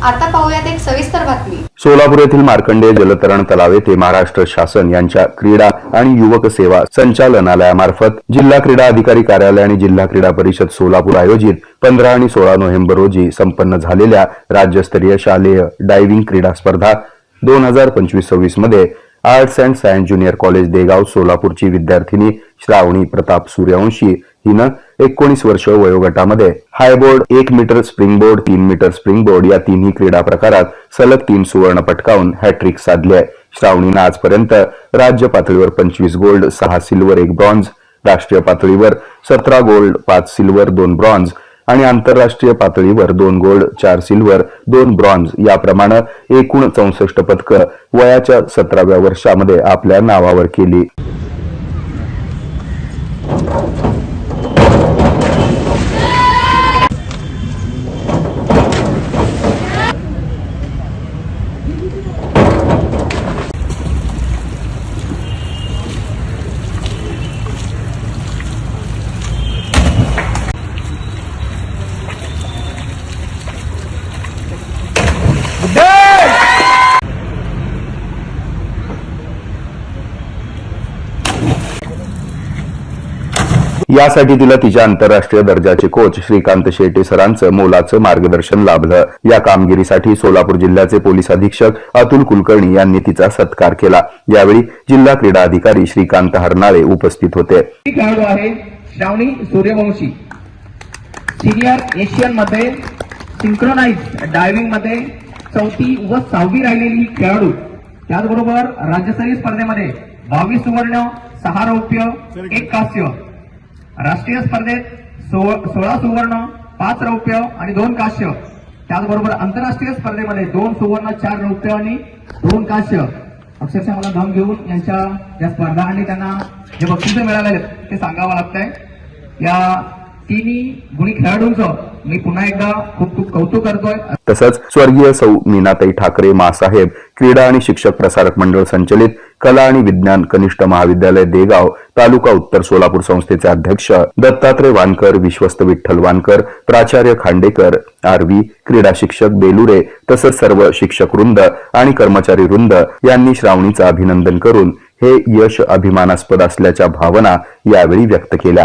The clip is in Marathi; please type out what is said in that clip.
आता पाहूयात एक सविस्तर बातमी. सोलापूर येथील मार्कंडेय जलतरण तलाव येथे महाराष्ट्र शासन यांच्या क्रीडा आणि युवक सेवा संचालनालयामार्फत जिल्हा क्रीडा अधिकारी कार्यालय आणि जिल्हा क्रीडा परिषद सोलापूर आयोजित पंधरा आणि सोळा नोव्हेंबर रोजी संपन्न झालेल्या राज्यस्तरीय शालेय डायव्हिंग क्रीडा स्पर्धा दोन हजार पंचवीस सव्वीसमध्ये arts and science junior college Degaon सोलापूरची विद्यार्थिनी श्रावणी प्रताप सूर्यवंशी हिनं एकोणीस वर्ष वयोगटामध्ये हायबोर्ड एक मीटर स्प्रिंग बोर्ड तीन मीटर स्प्रिंग बोर्ड या तिन्ही क्रीडा प्रकारात सलग तीन सुवर्ण पटकावून हॅट्रिक साधली आहे. श्रावणीनं आजपर्यंत राज्य पातळीवर पंचवीस गोल्ड सहा सिल्वर एक ब्रॉन्झ राष्ट्रीय पातळीवर सतरा गोल्ड पाच सिल्वर दोन ब्रॉन्झ आणि आंतरराष्ट्रीय पातळीवर दोन गोल्ड चार सिल्वर दोन ब्रॉन्झ याप्रमाणे एकूण चौसष्ट पदकं वयाच्या सतराव्या वर्षामध्ये आपल्या नावावर केली. Thank you. यासाठी तिला तिच्या आंतरराष्ट्रीय दर्जाचे कोच श्रीकांत शेटे सरांचं मोलाचं मार्गदर्शन लाभलं. या कामगिरीसाठी सोलापूर जिल्ह्याचे पोलीस अधीक्षक अतुल कुलकर्णी यांनी तिचा सत्कार केला. यावेळी जिल्हा क्रीडा अधिकारी श्रीकांत हरनाळे उपस्थित होते. श्रावणी सूर्यवंशी. सिनियर एशियनमध्ये सिंक्रोनाइज डायव्हिंगमध्ये चौथी व सहावी राहिलेली ही खेळाडू. त्याचबरोबर राज्यस्तरीय स्पर्धेमध्ये बावीस सुवर्ण सहा रौप्य एक कांस्य. राष्ट्रीय स्पर्धेत सोळा सुवर्ण पाच रौप्य आणि दोन काश्य त्याचबरोबर आंतरराष्ट्रीय स्पर्धेमध्ये दोन सुवर्ण चार रौप्य आणि दोन काश्य अक्षरशः मला दम घेऊन यांच्या या स्पर्धा आणि त्यांना जे बक्षिसं मिळालेले ते सांगावं लागतंय. या तिन्ही गुणी खेळाडूंचं मी पुन्हा एकदा खूप खूप कौतुक करतोय. तसंच स्वर्गीय सौ मीनाताई ठाकरे मासाहेब क्रीडा आणि शिक्षक प्रसारक मंडळ संचलित कला आणि विज्ञान कनिष्ठ महाविद्यालय देगाव तालुका उत्तर सोलापूर संस्थेचे अध्यक्ष दत्तात्रय वानकर विश्वस्त विठ्ठल वानकर प्राचार्य खांडेकर आरवी क्रीडा शिक्षक बेलुरे तसंच सर्व शिक्षक वृंद आणि कर्मचारी वृंद यांनी श्रावणीचं अभिनंदन करून हे यश अभिमानास्पद असल्याच्या भावना यावेळी व्यक्त केल्या.